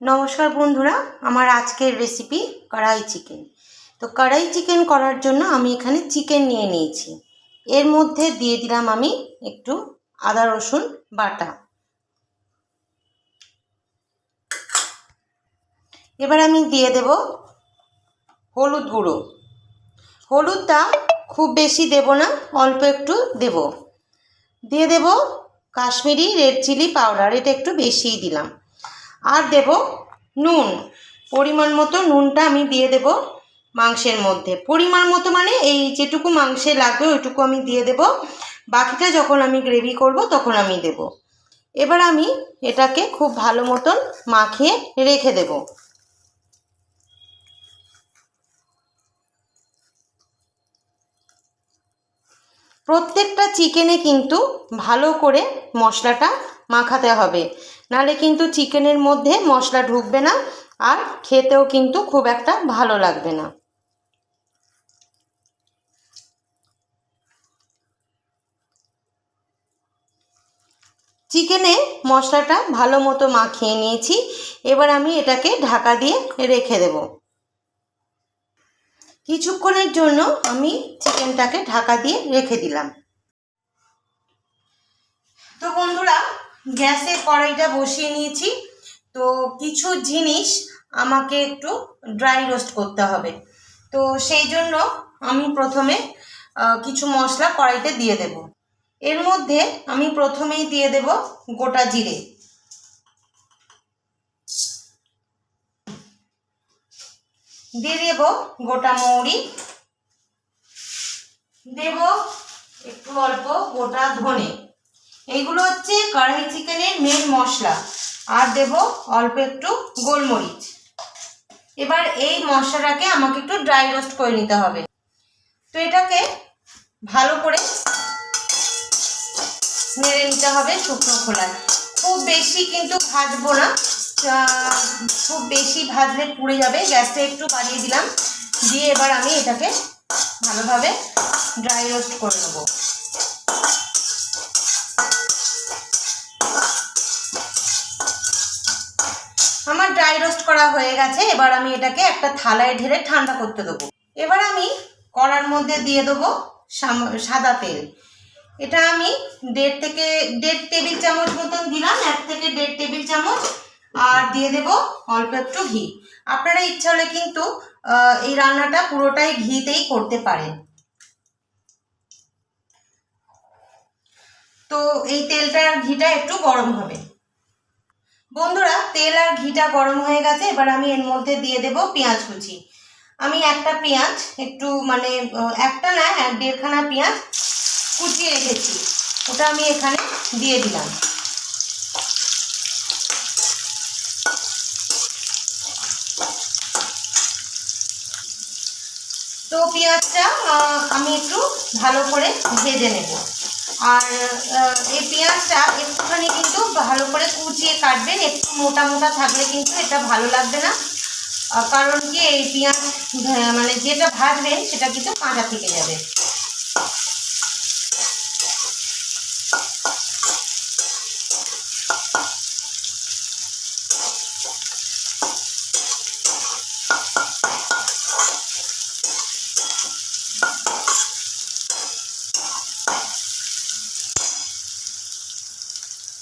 নমস্কার বন্ধুরা, আমার আজকের রেসিপি কড়াই চিকেন তো কড়াই চিকেন করার জন্য আমি এখানে চিকেন নিয়ে নিয়েছি। এর মধ্যে দিয়ে দিলাম আমি একটু আদা, রসুন, বাটা। এবার আমি দিয়ে দেব হলুদ গুঁড়ো। হলুদটা খুব বেশি দেব না, অল্প একটু দেব। দিয়ে দেব কাশ্মীরি রেড চিলি পাউডার এটা একটু বেশিই দিলাম। আর দেব নুন। পরিমাণ মতো নুনটা আমি দিয়ে দেব মাংসের মধ্যে। পরিমাণ মতো মানে এই যেটুকু মাংসে লাগবে ওইটুকু আমি দিয়ে দেব। বাকিটা যখন আমি গ্রেভি করব তখন আমি দেব। এবার আমি এটাকে খুব ভালো মতন মাখিয়ে রেখে দেব। প্রত্যেকটা চিকেনে কিন্তু ভালো করে মশলাটা মাখাতে হবে। নালে কিন্তু চিকেনের মধ্যে মশলা ঢুকবে না আর খেতেও কিন্তু খুব একটা ভালো লাগবে না। চিকেনে মশলাটা ভালো মতো মাখিয়ে নিয়েছি। এবার আমি এটাকে ঢাকা দিয়ে রেখে দেব। কিছুক্ষণের জন্য আমি চিকেনটাকে ঢাকা দিয়ে রেখে দিলাম। তো বন্ধুরা গ্যাসে কড়াইটা বসিয়ে নিয়েছি। তো কিছু জিনিস আমাকে একটু ড্রাই রোস্ট করতে হবে। তো সেই জন্য আমি প্রথমে কিছু মশলা কড়াইতে দিয়ে দেব। এর মধ্যে আমি প্রথমেই দিয়ে দেব গোটা জিরে। দিয়ে দেব গোটা মৌরি। দেব একটু অল্প গোটা ধনে। এইগুলো হচ্ছে কড়াই চিকেনের মেন মশলা। আর দেব অল্প একটু গোলমরিচ। এবার এই মশলাটাকে আমাকে একটু ড্রাই রোস্ট করে নিতে হবে। তো এটাকে ভালো করে নেড়ে নিতে হবে শুকনো খোলায়। খুব বেশি কিন্তু ভাজবো না। খুব বেশি ভাজলে পুড়ে যাবে। গ্যাসটা একটু বাড়িয়ে দিলাম। দিয়ে এবার আমি এটাকে ভালোভাবে ড্রাই রোস্ট করে নেব। রোস্ট করা হয়ে গেছে, এবার আমি এটাকে একটা থালায় ঢেলে ঠান্ডা করতে দেবো। এবার আমি কড়ার মধ্যে দিয়ে দেবো সাদা তেল। এটা আমি দেড় থেকে, দেড় টেবিল চামচ মতন দিলাম, এক থেকে দেড় টেবিল চামচ, আর দিয়ে দেব অল্প একটু ঘি। আপনারা ইচ্ছা হলে কিন্তু এই রান্নাটা পুরোটাই ঘিতেই করতে পারেন। তো এই তেলটার ঘিটা একটু গরম হবে। বন্ধুরা, তেল আর ঘিটা গরম হয়ে গেছে, এবার আমি এর মধ্যে দিয়ে দেব পেঁয়াজ কুচি। আমি একটা পেঁয়াজ, একটু মানে একটা না দেড়খানা পেঁয়াজ কুচিয়ে রেখেছি। ওটা আমি এখানে দিয়ে দিলাম। তো পেঁয়াজটা আমি একটু ভালো করে ভেজে নেব। আর এই পেঁয়াজটা একটুখানি কিন্তু ভালো করে কুচিয়ে কাটবেন। একটু মোটা মোটা থাকলে কিন্তু এটা ভালো লাগবে না। কারণ কি এই পেঁয়াজ মানে যেটা ভাজবেন সেটা কিন্তু কাঁচা থেকে যাবে।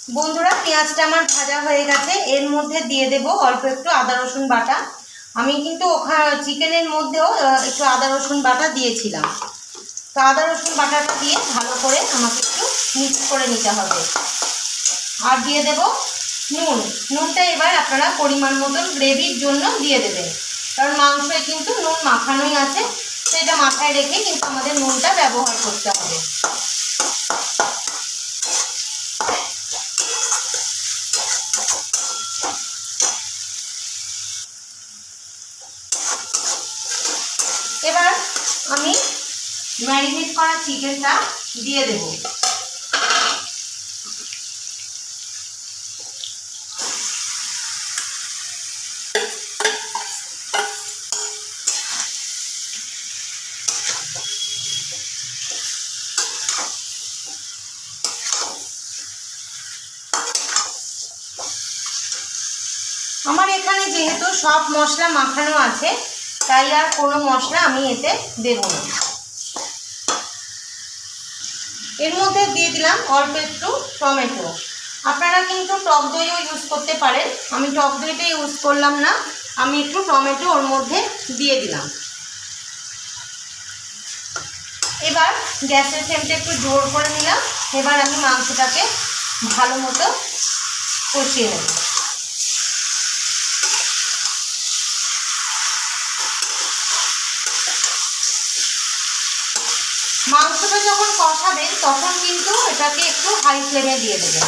বন্ধুরা, পেঁয়াজটা আমার ভাজা হয়ে গেছে। এর মধ্যে দিয়ে দেব অল্প একটু আদা, রসুন বাটা। আমি কিন্তু ওখানে চিকেনের মধ্যেও একটু আদা, রসুন বাটা দিয়েছিলাম। তো আদা, রসুন বাটাটা দিয়ে ভালো করে আমাকে একটু মিক্স করে নিতে হবে। আর দিয়ে দেব নুন। নুনটা এবার আপনারা পরিমাণ মতন গ্রেভির জন্য দিয়ে দেবেন। কারণ মাংসে কিন্তু নুন মাখানোই আছে। সেটা মাথায় রেখে কিন্তু আমাদের নুনটা ব্যবহার করতে হবে। এবার আমি ম্যারিনেট করা চিকেনটা দিয়ে দেব। আমার এখানে যেহেতু সব মশলা মাখানো আছে তাই আর কোনো মশলা আমি এতে দেব না। এর মধ্যে দিয়ে দিলাম অল্প একটু টমেটো। আপনারা কিন্তু টক দইও ইউজ করতে পারেন। আমি টক দইটা ইউজ করলাম না। আমি একটু টমেটো ওর মধ্যে দিয়ে দিলাম। এবার গ্যাসের ফ্লেমটা একটু জোর করে নিলাম। এবার আমি মাংসটাকে ভালো মতো কষিয়ে নেব। মাংসটা যখন কষাবেন, তখন কিন্তু এটাকে একটু হাই ফ্লেমে দিয়ে দেবেন।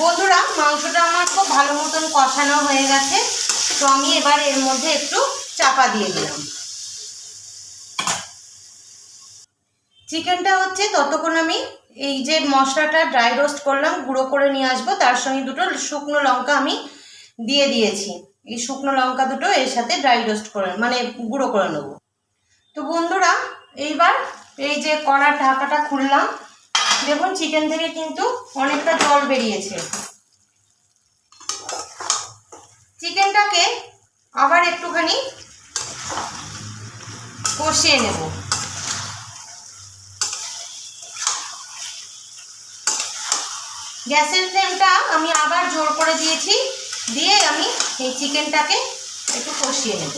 বন্ধুরা, মাংসটা আমার খুব ভালো মতন কষানো হয়ে গেছে, তো আমি এবার এর মধ্যে একটু চাপা দিয়ে দিলাম। চিকেনটা হচ্ছে ততক্ষণ আমি এই যে মশলাটা ড্রাই রোস্ট করলাম, গুঁড়ো করে নিয়ে আসব। তার সঙ্গে দুটো শুকনো লঙ্কা আমি দিয়ে দিয়েছি। এই শুকনো লঙ্কা দুটো এর সাথে ড্রাই রোস্ট করে মানে গুঁড়ো করে নেব। তো বন্ধুরা, এইবার এই যে কড়ার ঢাকাটা খুললাম। দেখুন চিকেন থেকে কিন্তু অনেকটা জল বেরিয়েছে। চিকেনটাকে আবার একটুখানি কষিয়ে নেব। গ্যাসের ফ্লেমটা আমি আবার জোর করে দিয়েছি। দিয়ে আমি এই চিকেনটাকে একটু কষিয়ে নেব।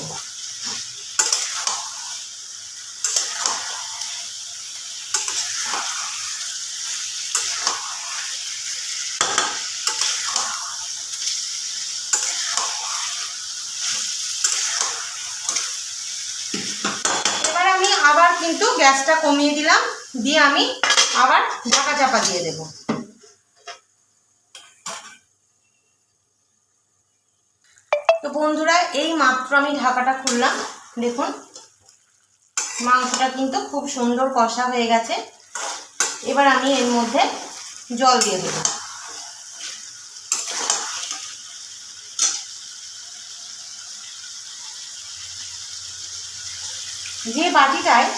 এবার আমি আবার কিন্তু গ্যাসটা কমিয়ে দিলাম। দিয়ে আমি আবার ঢাকা চাপা দিয়ে দেব। তো বন্ধুরা, এই মাত্র আমি ঢাকাটা খুললাম। দেখুন, মাংসটা কিন্তু খুব সুন্দর কষা হয়ে গেছে। এবার আমি এর মধ্যে জল দিয়ে দেবো। যে বাটিটায়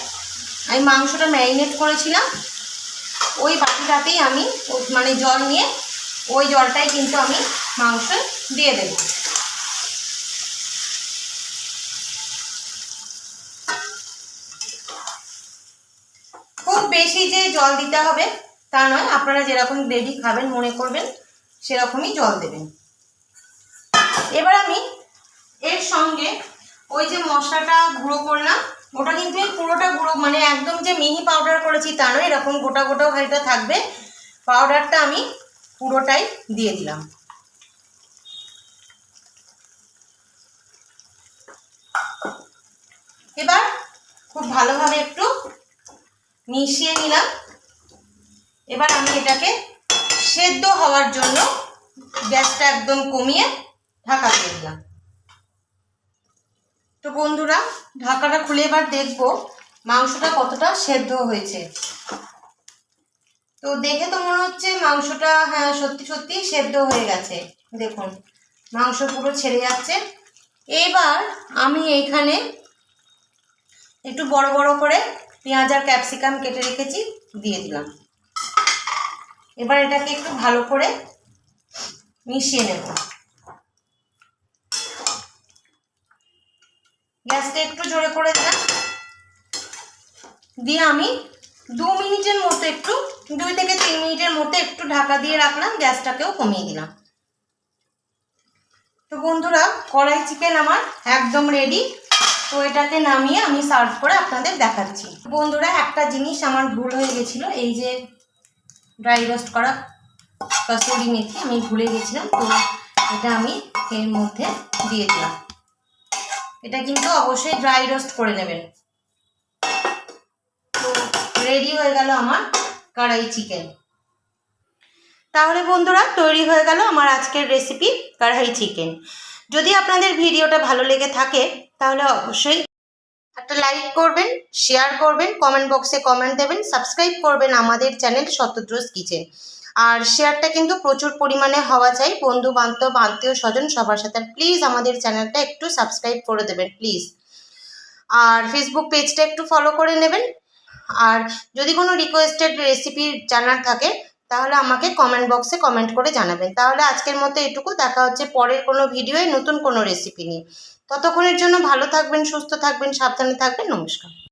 আমি মাংসটা ম্যারিনেট করেছিলাম, ওই বাটিটাতেই আমি মানে জল নিয়ে, ওই জলটাই কিন্তু আমি মাংস দিয়ে দেব খুব বেশি যে জল দিতে হবে, তা নয়। আপনারা যেরকম গ্রেভি খাবেন, মনে করবেন, সেরকমই জল দেবেন। এবার আমি এর সঙ্গে ওই যে মশলাটা গুঁড়ো করলাম, ওটা কিন্তু এই পুরোটা গুঁড়ো মানে একদম যে মিহি পাউডার করেছি তা নয়, এরকম গোটা গোটা হাইটা থাকবে। পাউডারটা আমি পুরোটাই দিয়ে দিলাম। এবার খুব ভালোভাবে একটু মিশিয়ে নিলাম। এবার আমি এটাকে সেদ্ধ হওয়ার জন্য গ্যাসটা একদম কমিয়ে ঢাকা দিয়ে দিলাম। তো বন্ধুরা, ঢাকাটা খুলে এবার দেখব মাংসটা কতটা সেদ্ধ হয়েছে। তো দেখে তো মনে হচ্ছে মাংসটা হ্যাঁ সত্যি সত্যি সেদ্ধ হয়ে গেছে। দেখুন, মাংস পুরো ছেড়ে যাচ্ছে। এবার আমি এইখানে একটু বড় বড় করে পেঁয়াজ আর ক্যাপসিকাম কেটে রেখেছি, দিয়ে দিলাম। এবার এটাকে একটু ভালো করে মিশিয়ে নেব। গ্যাসটা একটু জোরে করে দিলাম। দিয়ে আমি দু মিনিটের মতো একটু, দুই থেকে তিন মিনিটের মতো একটু ঢাকা দিয়ে রাখলাম, গ্যাসটাকেও কমিয়ে দিলাম। তো বন্ধুরা, কড়াই চিকেন আমার একদম রেডি তো এটাকে নামিয়ে আমি সার্ভ করে আপনাদের দেখাচ্ছি। বন্ধুরা, একটা জিনিস আমার ভুল হয়ে গেছিল। এই যে ড্রাই রোস্ট করা কসুরি মেথি, আমি ভুলে গেছিলাম। তো এটা আমি এর মধ্যে দিয়ে দিলাম। এটা কিন্তু অবশ্যই ড্রাই রোস্ট করে নেবেন। তো রেডি হয়ে গেল আমার কড়াই চিকেন। তাহলে বন্ধুরা, তৈরি হয়ে গেল আমার আজকের রেসিপি কড়াই চিকেন। যদি আপনাদের ভিডিওটা ভালো লেগে থাকে তাহলে অবশ্যই একটা লাইক করবেন শেয়ার করবেন কমেন্ট বক্সে কমেন্ট দেবেন সাবস্ক্রাইব করবেন আমাদের চ্যানেল শতদ্রোজ কিচেন আর শেয়ারটা কিন্তু প্রচুর পরিমাণে হওয়া চাই বন্ধু বান্ধব আত্মীয় স্বজন সবার সাথে। প্লিজ আমাদের চ্যানেলটা একটু সাবস্ক্রাইব করে দেবেন প্লিজ আর ফেসবুক পেজটা একটু ফলো করে নেবেন। আর যদি কোনো রিকোয়েস্টেড রেসিপি জানার থাকে তাহলে আমাকে কমেন্ট বক্সে কমেন্ট করে জানাবেন। তাহলে আজকের মতো এটুকু। দেখা হচ্ছে পরের কোনো ভিডিওয়ে নতুন কোনো রেসিপি নিয়ে। ততক্ষণের জন্য ভালো থাকবেন, সুস্থ থাকবেন, সাবধানে থাকবেন। নমস্কার।